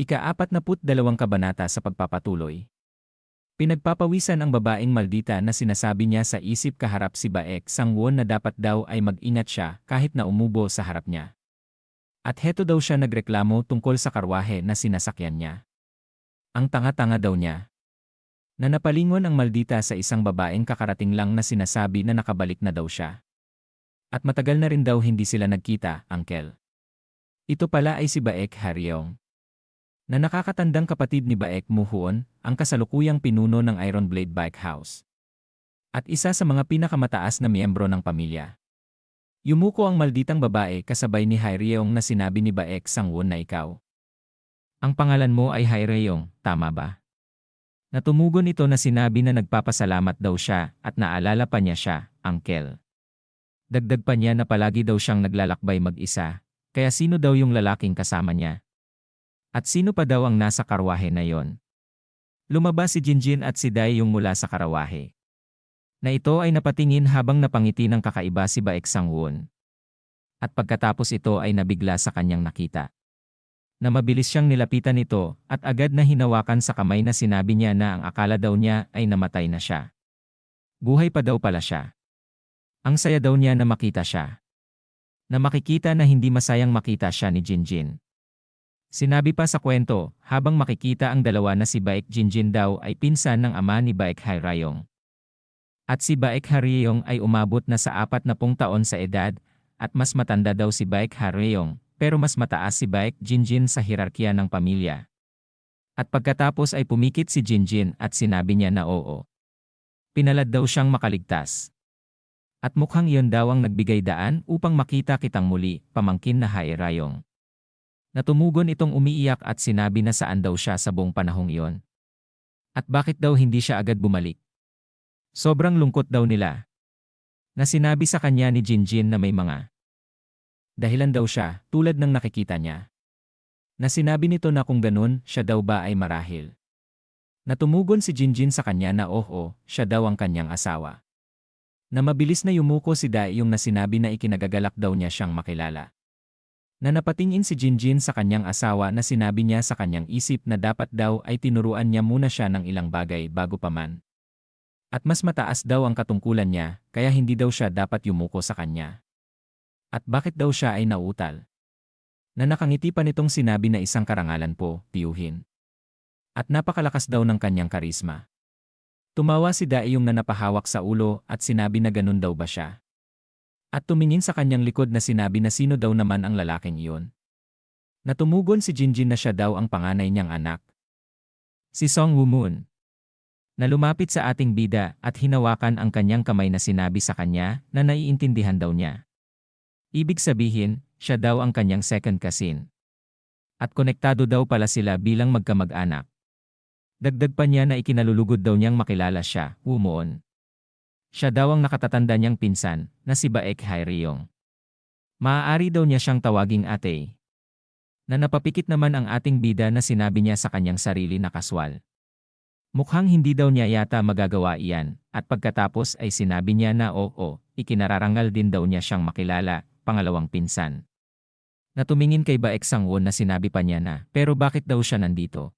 Ika-apat na put dalawang kabanata sa pagpapatuloy. Pinagpapawisan ang babaeng maldita na sinasabi niya sa isip kaharap si Baek Sangwon na dapat daw ay mag-ingat siya kahit na umubo sa harap niya. At heto daw siya nagreklamo tungkol sa karwahe na sinasakyan niya. Ang tanga-tanga daw niya. Na napalingon ang maldita sa isang babaeng kakarating lang na sinasabi na nakabalik na daw siya. At matagal na rin daw hindi sila nagkita, Uncle. Ito pala ay si Baek Haryong na nakakatandang kapatid ni Baek Muhuon, ang kasalukuyang pinuno ng Iron Blade Bike House. At isa sa mga pinakamataas na miyembro ng pamilya. Yumuko ang malditang babae kasabay ni Hairyong na sinabi ni Baek Sangwon na ikaw. Ang pangalan mo ay Hairyong, tama ba? Natumugon ito na sinabi na nagpapasalamat daw siya at naalala pa niya siya, Uncle. Dagdag pa niya na palagi daw siyang naglalakbay mag-isa, kaya sino daw yung lalaking kasama niya? At sino pa daw ang nasa karwahe na yon? Lumabas si Jinjin at si Dai yung mula sa karawahe. Na ito ay napatingin habang napangiti ng kakaiba si Baek Sangwon. At pagkatapos ito ay nabigla sa kanyang nakita. Na mabilis siyang nilapitan nito at agad na hinawakan sa kamay na sinabi niya na ang akala daw niya ay namatay na siya. Buhay pa daw pala siya. Ang saya daw niya na makita siya. Na makikita na hindi masayang makita siya ni Jinjin. Sinabi pa sa kwento, habang makikita ang dalawa na si Baek Jinjin daw ay pinsan ng ama ni Baek Hairayong. At si Baek Haryong ay umabot na sa apat na pung taon sa edad, at mas matanda daw si Baek Haryong, pero mas mataas si Baek Jinjin sa hirarkiya ng pamilya. At pagkatapos ay pumikit si Jinjin at sinabi niya na oo. Pinalad daw siyang makaligtas. At mukhang iyon daw ang nagbigay daan upang makita kitang muli, pamangkin na Hairayong. Natumugon itong umiiyak at sinabi na saan daw siya sa buong panahong iyon. At bakit daw hindi siya agad bumalik? Sobrang lungkot daw nila. Na sinabi sa kanya ni Jinjin na may mga dahilan daw siya, tulad ng nakikita niya. Na sinabi nito na kung ganun, siya daw ba ay marahil. Natumugon si Jinjin sa kanya na oh oh, siya daw ang kanyang asawa. Na mabilis na yumuko si Dai yung nasinabi na ikinagagalak daw niya siyang makilala na napatingin si Jinjin sa kanyang asawa na sinabi niya sa kanyang isip na dapat daw ay tinuruan niya muna siya ng ilang bagay bago pa man. At mas mataas daw ang katungkulan niya, kaya hindi daw siya dapat yumuko sa kanya. At bakit daw siya ay nautal? Na nakangiti pa nitong sinabi na isang karangalan po, tiyuhin. At napakalakas daw ng kanyang karisma. Tumawa si Daiyong na napahawak sa ulo at sinabi na ganun daw ba siya. At tumingin sa kanyang likod na sinabi na sino daw naman ang lalaking iyon. Natumugon si Jinjin na siya daw ang panganay niyang anak. Si Song Woo-moon. Na lumapit sa ating bida at hinawakan ang kanyang kamay na sinabi sa kanya na naiintindihan daw niya. Ibig sabihin, siya daw ang kanyang second cousin. At konektado daw pala sila bilang magkamag-anak. Dagdag pa niya na ikinalulugod daw niyang makilala siya, Woo-moon. Siya daw ang nakatatanda niyang pinsan, na si Baek Hairiyong. Maaari daw niya siyang tawaging ate. Na napapikit naman ang ating bida na sinabi niya sa kanyang sarili na kaswal. Mukhang hindi daw niya yata magagawa iyan, at pagkatapos ay sinabi niya na oo, ikinararangal din daw niya siyang makilala, pangalawang pinsan. Natumingin kay Baek Sangwon na sinabi pa niya na, pero bakit daw siya nandito?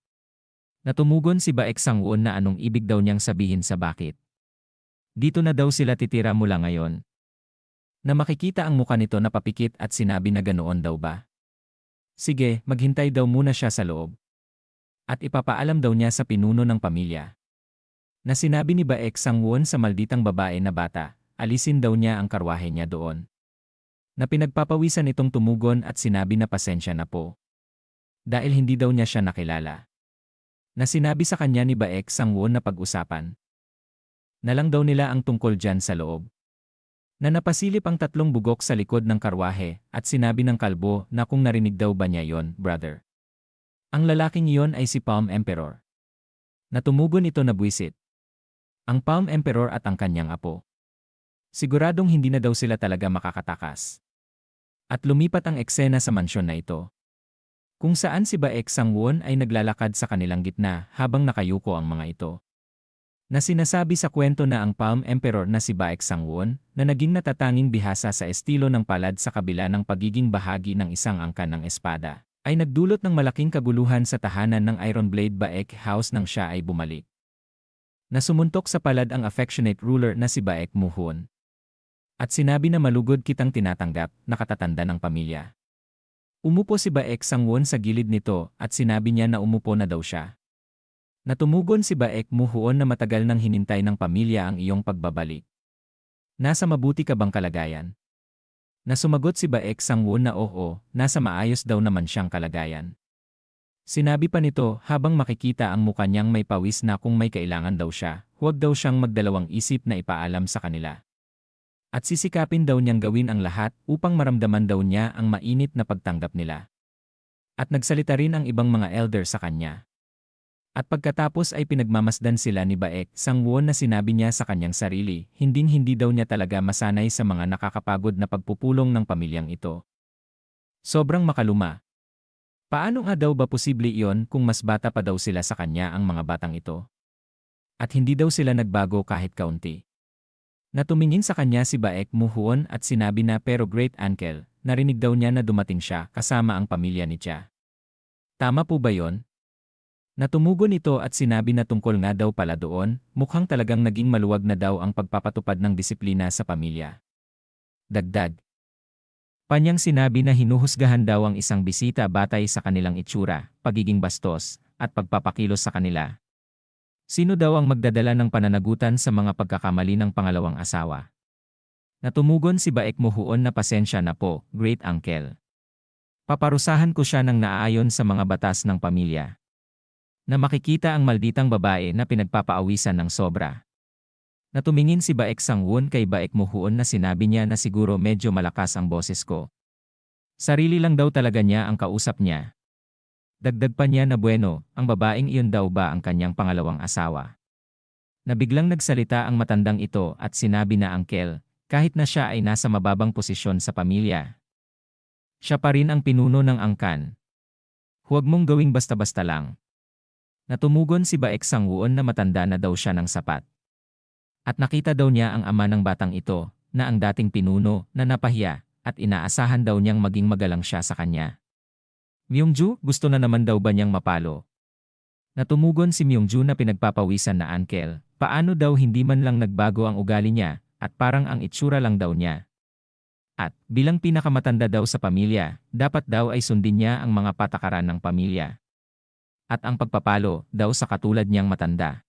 Natumugon si Baek Sangwon na anong ibig daw niyang sabihin sa bakit. Dito na daw sila titira mula ngayon. Na makikita ang muka nito na papikit at sinabi na ganoon daw ba. Sige, maghintay daw muna siya sa loob. At ipapaalam daw niya sa pinuno ng pamilya. Na sinabi ni Baek Sangwon sa malditang babae na bata, alisin daw niya ang karwahe niya doon. Na pinagpapawisan itong tumugon at sinabi na pasensya na po. Dahil hindi daw niya siya nakilala. Na sinabi sa kanya ni Baek Sangwon na pag-usapan na lang daw nila ang tungkol dyan sa loob. Na napasilip ang tatlong bugok sa likod ng karwahe at sinabi ng kalbo na kung narinig daw ba niya yon, brother. Ang lalaking iyon ay si Palm Emperor. Natumugon ito na buwisit. Ang Palm Emperor at ang kanyang apo. Siguradong hindi na daw sila talaga makakatakas. At lumipat ang eksena sa mansyon na ito. Kung saan si Baek Sangwon ay naglalakad sa kanilang gitna habang nakayuko ang mga ito na sinasabi sa kwento na ang Palm Emperor na si Baek Sangwon, na naging natatanging bihasa sa estilo ng palad sa kabila ng pagiging bahagi ng isang angkan ng espada, ay nagdulot ng malaking kaguluhan sa tahanan ng Ironblade Baek House nang siya ay bumalik. Nasumuntok sa palad ang affectionate ruler na si Baek Muhun. At sinabi na malugod kitang tinatanggap, nakatatanda ng pamilya. Umupo si Baek Sangwon sa gilid nito at sinabi niya na umupo na daw siya. Natumugon si Baek Muhuon na matagal nang hinintay ng pamilya ang iyong pagbabalik. Nasa mabuti ka bang kalagayan? Na sumagot si Baek Sangwon na oo, nasa maayos daw naman siyang kalagayan. Sinabi pa nito habang makikita ang mukha niyang may pawis na kung may kailangan daw siya, huwag daw siyang magdalawang isip na ipaalam sa kanila. At sisikapin daw niyang gawin ang lahat upang maramdaman daw niya ang mainit na pagtanggap nila. At nagsalita rin ang ibang mga elder sa kanya. At pagkatapos ay pinagmamasdan sila ni Baek Sangwon na sinabi niya sa kanyang sarili, hinding-hindi daw niya talaga masanay sa mga nakakapagod na pagpupulong ng pamilyang ito. Sobrang makaluma. Paano nga daw ba posible iyon kung mas bata pa daw sila sa kanya ang mga batang ito? At hindi daw sila nagbago kahit kaunti. Natumingin sa kanya si Baek Muhuon at sinabi na pero great uncle, narinig daw niya na dumating siya kasama ang pamilya ni Cha. Tama po ba yon? Natumugon ito at sinabi na tungkol nga daw pala doon, mukhang talagang naging maluwag na daw ang pagpapatupad ng disiplina sa pamilya. Dagdag. Panyang sinabi na hinuhusgahan daw ang isang bisita batay sa kanilang itsura, pagiging bastos, at pagpapakilos sa kanila. Sino daw ang magdadala ng pananagutan sa mga pagkakamali ng pangalawang asawa? Natumugon si Baek Muhuon na pasensya na po, great uncle. Paparusahan ko siya ng naaayon sa mga batas ng pamilya na makikita ang malditang babae na pinagpapaawisan ng sobra. Natumingin si Baek Sangwon kay Baek Muhuon na sinabi niya na siguro medyo malakas ang boses ko. Sarili lang daw talaga niya ang kausap niya. Dagdag pa niya na bueno, ang babaeng iyon daw ba ang kanyang pangalawang asawa. Nabiglang nagsalita ang matandang ito at sinabi na angkel, kahit na siya ay nasa mababang posisyon sa pamilya. Siya pa rin ang pinuno ng angkan. Huwag mong gawing basta-basta lang. Natumugon si Baek Sangwon na matanda na daw siya ng sapat. At nakita daw niya ang ama ng batang ito, na ang dating pinuno, na napahiya, at inaasahan daw niyang maging magalang siya sa kanya. Myungju, gusto na naman daw ba niyang mapalo? Natumugon si Myungju na pinagpapawisan na uncle, paano daw hindi man lang nagbago ang ugali niya, at parang ang itsura lang daw niya. At, bilang pinakamatanda daw sa pamilya, dapat daw ay sundin niya ang mga patakaran ng pamilya at ang pagpapalo daw sa katulad niyang matanda.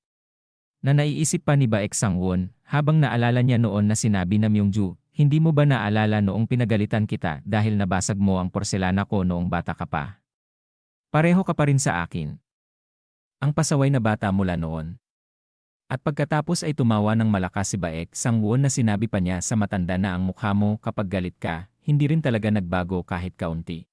Na naiisip pa ni Baek Sangwon habang naalala niya noon na sinabi na Myungju, hindi mo ba naalala noong pinagalitan kita dahil nabasag mo ang porselana ko noong bata ka pa? Pareho ka pa rin sa akin. Ang pasaway na bata mula noon. At pagkatapos ay tumawa ng malakas si Baek Sangwon na sinabi pa niya sa matanda na ang mukha mo kapag galit ka, hindi rin talaga nagbago kahit kaunti.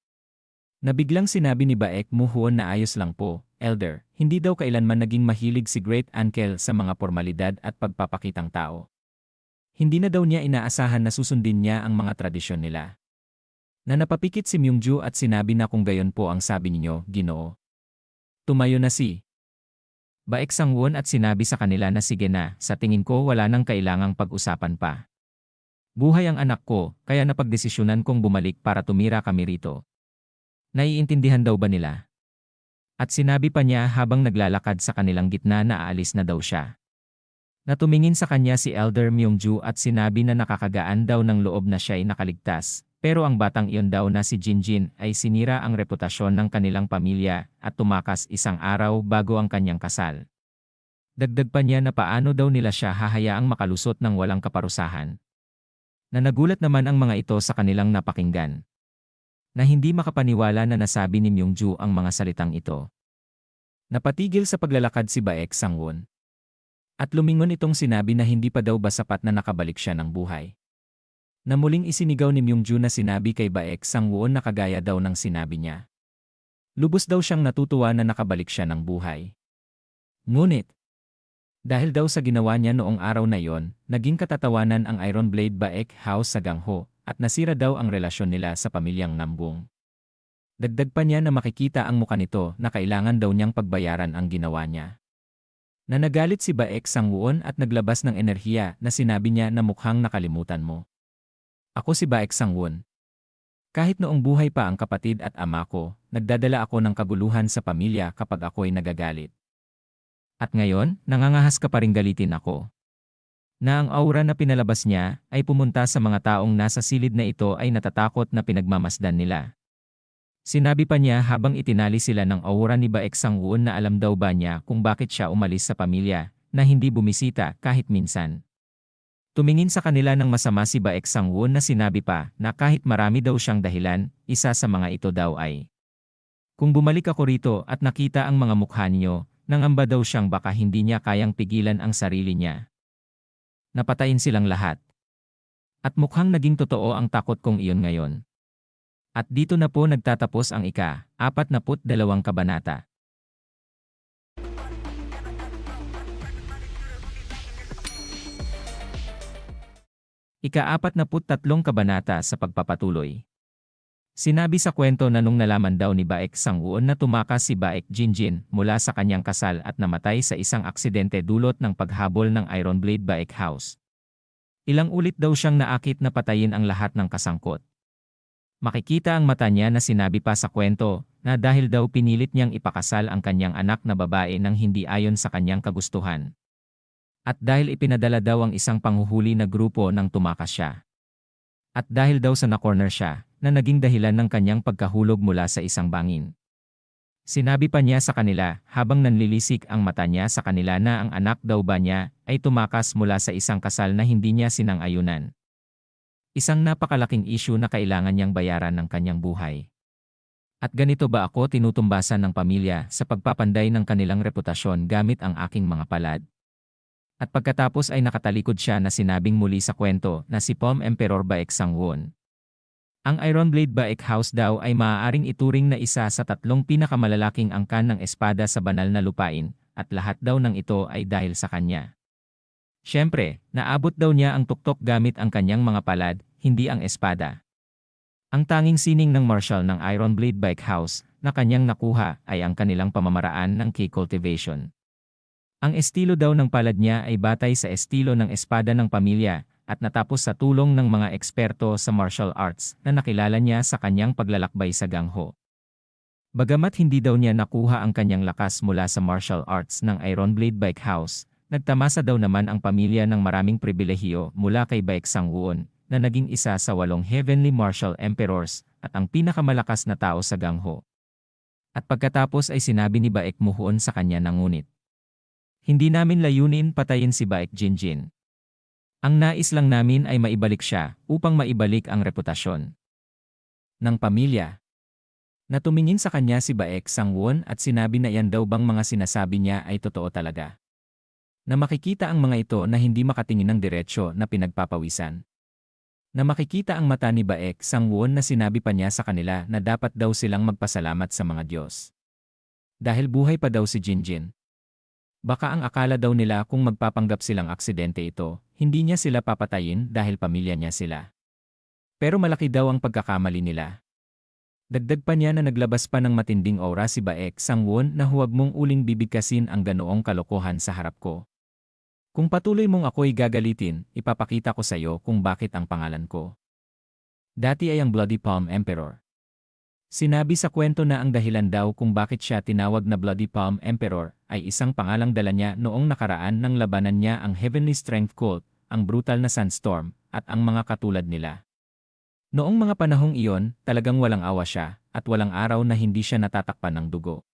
Nabiglang sinabi ni Baek Muhuon na ayos lang po, Elder, hindi daw kailanman naging mahilig si Great Uncle sa mga formalidad at pagpapakitang tao. Hindi na daw niya inaasahan na susundin niya ang mga tradisyon nila. Na napapikit si Myungju at sinabi na kung gayon po ang sabi ninyo, ginoo. Tumayo na si Baek Sangwon at sinabi sa kanila na sige na, sa tingin ko wala nang kailangang pag-usapan pa. Buhay ang anak ko, kaya napagdesisyonan kong bumalik para tumira kami rito. Naiintindihan daw ba nila? At sinabi pa niya habang naglalakad sa kanilang gitna na aalis na daw siya. Natumingin sa kanya si Elder Myungju at sinabi na nakakagaan daw ng loob na siya'y nakaligtas, pero ang batang iyon daw na si Jinjin ay sinira ang reputasyon ng kanilang pamilya at tumakas isang araw bago ang kanyang kasal. Dagdag pa niya na paano daw nila siya hahayaang makalusot ng walang kaparusahan. Na nagulat naman ang mga ito sa kanilang napakinggan na hindi makapaniwala na nasabi ni Myungju ang mga salitang ito. Napatigil sa paglalakad si Baek Sangwon. At lumingon itong sinabi na hindi pa daw ba sapat na nakabalik siya ng buhay. Na muling isinigaw ni Myungju na sinabi kay Baek Sangwon na kagaya daw ng sinabi niya. Lubos daw siyang natutuwa na nakabalik siya ng buhay. Ngunit, dahil daw sa ginawa niya noong araw na yon, naging katatawanan ang Iron Blade Baek House sa Gangho, at nasira daw ang relasyon nila sa pamilyang Nambung. Dagdag pa niya na makikita ang muka nito na kailangan daw niyang pagbayaran ang ginawa niya. Na nagalit si Baek Sangwon at naglabas ng enerhiya na sinabi niya na mukhang nakalimutan mo. Ako si Baek Sangwon. Kahit noong buhay pa ang kapatid at ama ko, nagdadala ako ng kaguluhan sa pamilya kapag ako'y nagagalit. At ngayon, nangangahas ka pa rin galitin ako. Na ang aura na pinalabas niya ay pumunta sa mga taong nasa silid na ito ay natatakot na pinagmamasdan nila. Sinabi pa niya habang itinali sila ng aura ni Baek Sangwon na alam daw ba niya kung bakit siya umalis sa pamilya, na hindi bumisita kahit minsan. Tumingin sa kanila ng masama si Baek Sangwon na sinabi pa na kahit marami daw siyang dahilan, isa sa mga ito daw ay Kung bumalik ako rito at nakita ang mga mukha niyo, nangamba daw siyang baka hindi niya kayang pigilan ang sarili niya. Napatayin silang lahat. At mukhang naging totoo ang takot kong iyon ngayon. At dito na po nagtatapos ang ika, apat na put dalawang kabanata. Ika-apat na tatlong kabanata sa pagpapatuloy. Sinabi sa kwento na nung nalaman daw ni Baek Sanguon na tumakas si Baek Jinjin mula sa kanyang kasal at namatay sa isang aksidente dulot ng paghabol ng Iron Blade Baek House. Ilang ulit daw siyang naakit na patayin ang lahat ng kasangkot. Makikita ang mata niya na sinabi pa sa kwento na dahil daw pinilit niyang ipakasal ang kanyang anak na babae nang hindi ayon sa kanyang kagustuhan. At dahil ipinadala daw ang isang panghuhuli na grupo nang tumakas siya. At dahil daw sa na-corner siya, na naging dahilan ng kanyang pagkahulog mula sa isang bangin. Sinabi pa niya sa kanila habang nanlilisik ang mata niya sa kanila na ang anak daw ba niya ay tumakas mula sa isang kasal na hindi niya sinang-ayunan. Isang napakalaking issue na kailangan niyang bayaran ng kanyang buhay. At ganito ba ako tinutumbasan ng pamilya sa pagpapanday ng kanilang reputasyon gamit ang aking mga palad? At pagkatapos ay nakatalikod siya na sinabing muli sa kwento na si Pom Emperor Baek Sangwon. Ang Iron Blade Baek House daw ay maaaring ituring na isa sa tatlong pinakamalalaking angkan ng espada sa banal na lupain, at lahat daw ng ito ay dahil sa kanya. Siyempre, naabot daw niya ang tuktok gamit ang kanyang mga palad, hindi ang espada. Ang tanging sining ng martial ng Iron Blade Bike House na kanyang nakuha ay ang kanilang pamamaraan ng key cultivation. Ang estilo daw ng palad niya ay batay sa estilo ng espada ng pamilya at natapos sa tulong ng mga eksperto sa martial arts na nakilala niya sa kanyang paglalakbay sa gangho. Bagamat hindi daw niya nakuha ang kanyang lakas mula sa martial arts ng Iron Blade Bike House, nagtamasa daw naman ang pamilya ng maraming pribilehiyo mula kay Baek Sangwon na naging isa sa walong Heavenly Martial Emperors at ang pinakamalakas na tao sa gangho. At pagkatapos ay sinabi ni Baek Muhuon sa kanya na ngunit. Hindi namin layunin patayin si Baek Jinjin. Ang nais lang namin ay maibalik siya upang maibalik ang reputasyon ng pamilya. Natumingin sa kanya si Baek Sangwon at sinabi na yan daw bang mga sinasabi niya ay totoo talaga. Na makikita ang mga ito na hindi makatingin ng diretsyo na pinagpapawisan. Na makikita ang mata ni Baek Sangwon na sinabi pa niya sa kanila na dapat daw silang magpasalamat sa mga Diyos. Dahil buhay pa daw si Jinjin. Baka ang akala daw nila kung magpapanggap silang aksidente ito, hindi niya sila papatayin dahil pamilya niya sila. Pero malaki daw ang pagkakamali nila. Dagdag pa niya na naglabas pa ng matinding aura si Baek Sangwon na huwag mong uling bibigkasin ang ganoong kalokohan sa harap ko. Kung patuloy mong ako'y gagalitin, ipapakita ko sa iyo kung bakit ang pangalan ko. Dati ay ang Bloody Palm Emperor. Sinabi sa kwento na ang dahilan daw kung bakit siya tinawag na Bloody Palm Emperor ay isang pangalang dala niya noong nakaraan ng labanan niya ang Heavenly Strength Cult ang brutal na sandstorm, at ang mga katulad nila. Noong mga panahong iyon, talagang walang awa siya, at walang araw na hindi siya natatakpan ng dugo.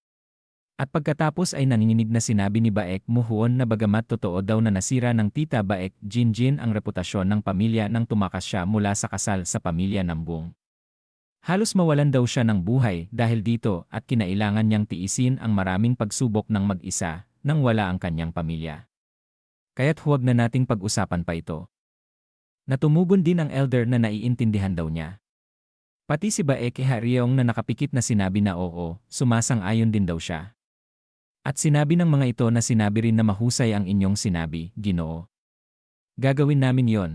At pagkatapos ay nanginginig na sinabi ni Baek Muhuon na bagamat totoo daw na nasira ng tita Baek Jinjin ang reputasyon ng pamilya nang tumakas siya mula sa kasal sa pamilya ng Bung. Halos mawalan daw siya ng buhay dahil dito at kinailangan niyang tiisin ang maraming pagsubok ng mag-isa nang wala ang kanyang pamilya. Kaya't huwag na nating pag-usapan pa ito. Natumugon din ang elder na naiintindihan daw niya. Pati si Baeke Haryong na nakapikit na sinabi na oo, sumasang-ayon din daw siya. At sinabi ng mga ito na sinabi rin na mahusay ang inyong sinabi, Ginoo. Gagawin namin yon.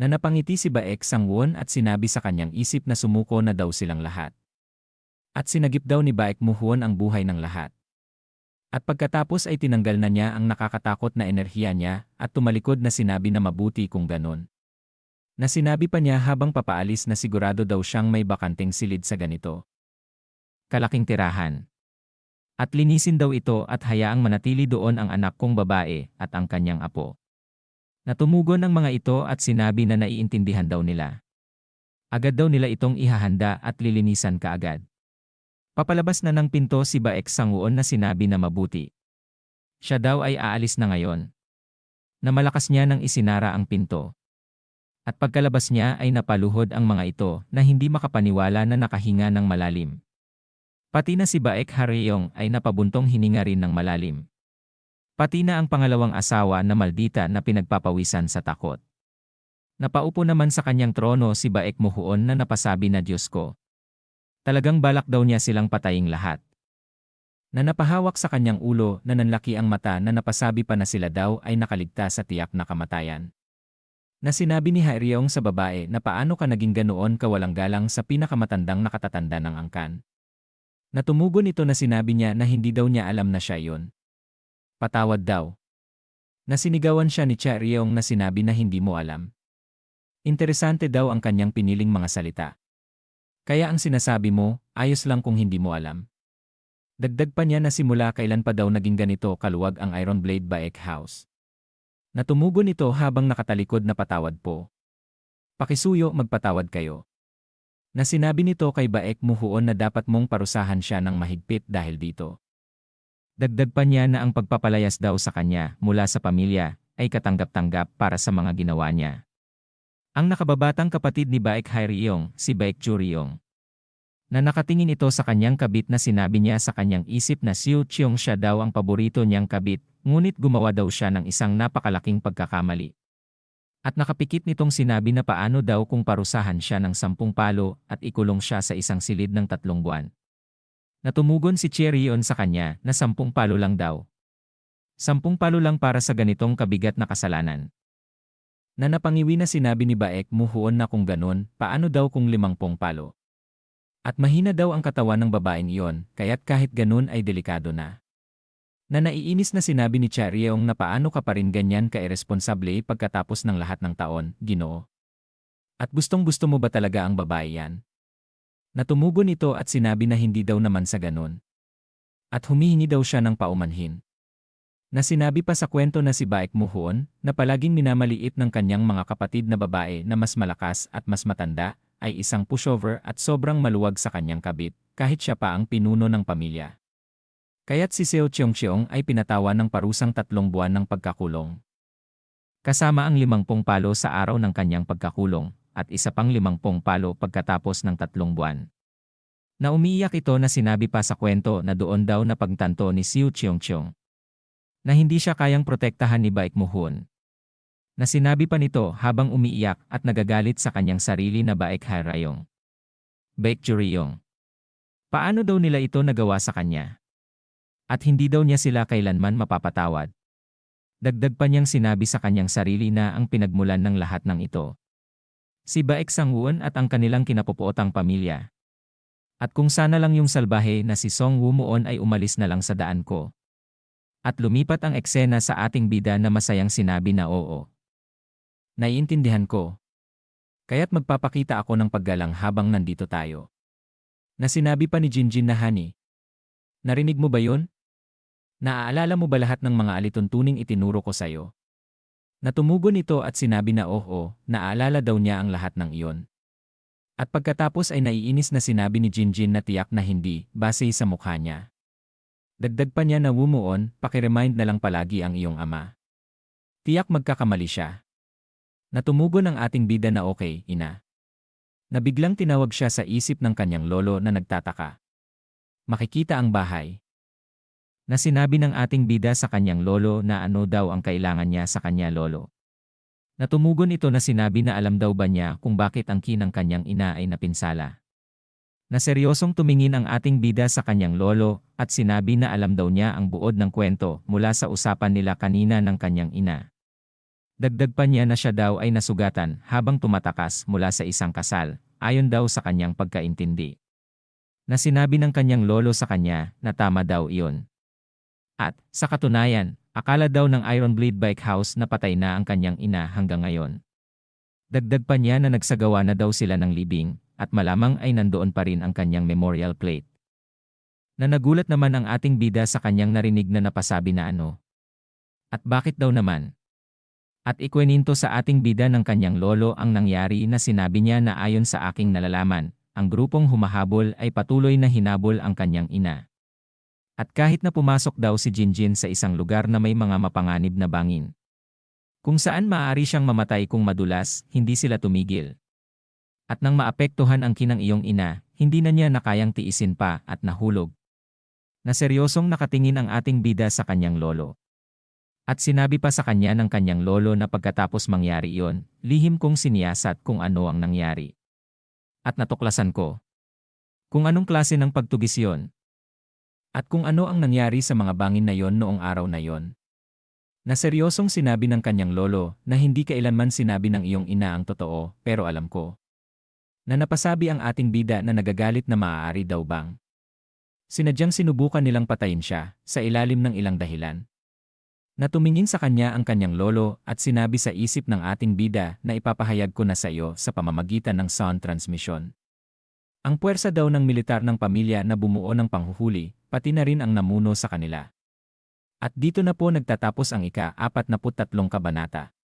Na napangiti si Baek Sangwon at sinabi sa kanyang isip na sumuko na daw silang lahat. At sinagip daw ni Baek Muhuon ang buhay ng lahat. At pagkatapos ay tinanggal na niya ang nakakatakot na enerhiya niya at tumalikod na sinabi na mabuti kung ganon. Na sinabi pa niya habang papaalis na sigurado daw siyang may bakanting silid sa ganito. kalaking tirahan. At linisin daw ito at hayaang manatili doon ang anak kong babae at ang kanyang apo. Natumugon ang mga ito at sinabi na naiintindihan daw nila. Agad daw nila itong ihahanda at lilinisan kaagad. Papalabas na ng pinto si Baek Sanguon na sinabi na mabuti. Siya daw ay aalis na ngayon. Na malakas niya nang isinara ang pinto. At pagkalabas niya ay napaluhod ang mga ito na hindi makapaniwala na nakahinga ng malalim. Pati na si Baek Haryong ay napabuntong hininga rin ng malalim. Pati na ang pangalawang asawa na maldita na pinagpapawisan sa takot. Napaupo naman sa kanyang trono si Baek Muhuon na napasabi na Diyos ko. Talagang balak daw niya silang pataying lahat. Na napahawak sa kanyang ulo na nanlaki ang mata na napasabi pa na sila daw ay nakaligtas sa tiyak na kamatayan. Na sinabi ni Haryong sa babae na paano ka naging ganoon kawalang galang sa pinakamatandang nakatatanda ng angkan. Natumugon ito na sinabi niya na hindi daw niya alam na siya yon. Patawad daw. Nasinigawan siya ni Cha Ryong na sinabi na hindi mo alam. Interesante daw ang kanyang piniling mga salita. Kaya ang sinasabi mo, ayos lang kung hindi mo alam. Dagdag pa niya na simula kailan pa daw naging ganito kaluwag ang Iron Blade Baek House. Natumugon ito habang nakatalikod na patawad po. Pakisuyo magpatawad kayo na sinabi nito kay Baek Muhuon na dapat mong parusahan siya ng mahigpit dahil dito. Dagdag pa niya na ang pagpapalayas daw sa kanya mula sa pamilya ay katanggap-tanggap para sa mga ginawa niya. Ang nakababatang kapatid ni Baek Hairiyong, si Baek Churiyong, na nakatingin ito sa kanyang kabit na sinabi niya sa kanyang isip na Siu Chiong siya daw ang paborito niyang kabit, ngunit gumawa daw siya ng isang napakalaking pagkakamali. At nakapikit nitong sinabi na paano daw kung parusahan siya ng sampung palo at ikulong siya sa isang silid ng tatlong buwan. Natumugon si Cherion sa kanya na sampung palo lang daw. Sampung palo lang para sa ganitong kabigat na kasalanan. Na napangiwi na sinabi ni Baek muhuon na kung ganon, paano daw kung limangpong palo. At mahina daw ang katawan ng babaeng iyon, kaya't kahit ganon ay delikado na na naiinis na sinabi ni Charyeong na paano ka pa rin ganyan ka-irresponsable pagkatapos ng lahat ng taon, ginoo. At gustong gusto mo ba talaga ang babae yan? Natumugon ito at sinabi na hindi daw naman sa ganon. At humihingi daw siya ng paumanhin. Na sinabi pa sa kwento na si Baek Muhon na palaging minamaliit ng kanyang mga kapatid na babae na mas malakas at mas matanda ay isang pushover at sobrang maluwag sa kanyang kabit kahit siya pa ang pinuno ng pamilya. Kaya't si Seo Cheong-cheong ay pinatawan ng parusang tatlong buwan ng pagkakulong. Kasama ang limangpong palo sa araw ng kanyang pagkakulong, at isa pang limangpong palo pagkatapos ng tatlong buwan. Na umiiyak ito na sinabi pa sa kwento na doon daw na pagtanto ni Siu Cheong-cheong. Na hindi siya kayang protektahan ni Baik Muhun. Na sinabi pa nito habang umiiyak at nagagalit sa kanyang sarili na Baik Harayong. Baik Juriyong. Paano daw nila ito nagawa sa kanya? At hindi daw niya sila kailanman mapapatawad. Dagdag pa niyang sinabi sa kanyang sarili na ang pinagmulan ng lahat ng ito. Si Baek Sangwon at ang kanilang kinapupuotang pamilya. At kung sana lang yung salbahe na si Song Wumuon ay umalis na lang sa daan ko. At lumipat ang eksena sa ating bida na masayang sinabi na oo. Naiintindihan ko. Kaya't magpapakita ako ng paggalang habang nandito tayo. Na sinabi pa ni Jinjin na Hani. Narinig mo ba yon? Naaalala mo ba lahat ng mga alituntuning itinuro ko sa'yo? Natumugon ito at sinabi na oo, naalala daw niya ang lahat ng iyon. At pagkatapos ay naiinis na sinabi ni Jinjin na tiyak na hindi, base sa mukha niya. Dagdag pa niya na wumuon, pakiremind na lang palagi ang iyong ama. Tiyak magkakamali siya. Natumugon ang ating bida na okay, ina. Nabiglang tinawag siya sa isip ng kanyang lolo na nagtataka. Makikita ang bahay, na sinabi ng ating bida sa kanyang lolo na ano daw ang kailangan niya sa kanya lolo. Natumugon ito na sinabi na alam daw ba niya kung bakit ang kinang kanyang ina ay napinsala. Na seryosong tumingin ang ating bida sa kanyang lolo at sinabi na alam daw niya ang buod ng kwento mula sa usapan nila kanina ng kanyang ina. Dagdag pa niya na siya daw ay nasugatan habang tumatakas mula sa isang kasal, ayon daw sa kanyang pagkaintindi. Na sinabi ng kanyang lolo sa kanya na tama daw iyon. At, sa katunayan, akala daw ng Iron Blade Bike House na patay na ang kanyang ina hanggang ngayon. Dagdag pa niya na nagsagawa na daw sila ng libing, at malamang ay nandoon pa rin ang kanyang memorial plate. Na nagulat naman ang ating bida sa kanyang narinig na napasabi na ano. At bakit daw naman? At ikweninto sa ating bida ng kanyang lolo ang nangyari na sinabi niya na ayon sa aking nalalaman, ang grupong humahabol ay patuloy na hinabol ang kanyang ina. At kahit na pumasok daw si Jinjin sa isang lugar na may mga mapanganib na bangin. Kung saan maaari siyang mamatay kung madulas, hindi sila tumigil. At nang maapektuhan ang kinang iyong ina, hindi na niya nakayang tiisin pa at nahulog. Na seryosong nakatingin ang ating bida sa kanyang lolo. At sinabi pa sa kanya ng kanyang lolo na pagkatapos mangyari iyon, lihim kong siniyasat kung ano ang nangyari. At natuklasan ko. Kung anong klase ng pagtugis yon. At kung ano ang nangyari sa mga bangin na yon noong araw na yon. Na seryosong sinabi ng kanyang lolo na hindi kailanman sinabi ng iyong ina ang totoo, pero alam ko. Na napasabi ang ating bida na nagagalit na maaari daw bang. Sinadyang sinubukan nilang patayin siya, sa ilalim ng ilang dahilan. Natumingin sa kanya ang kanyang lolo at sinabi sa isip ng ating bida na ipapahayag ko na sa iyo sa pamamagitan ng sound transmission. Ang puwersa daw ng militar ng pamilya na bumuo ng panghuhuli, pati na rin ang namuno sa kanila. At dito na po nagtatapos ang ika-43 kabanata.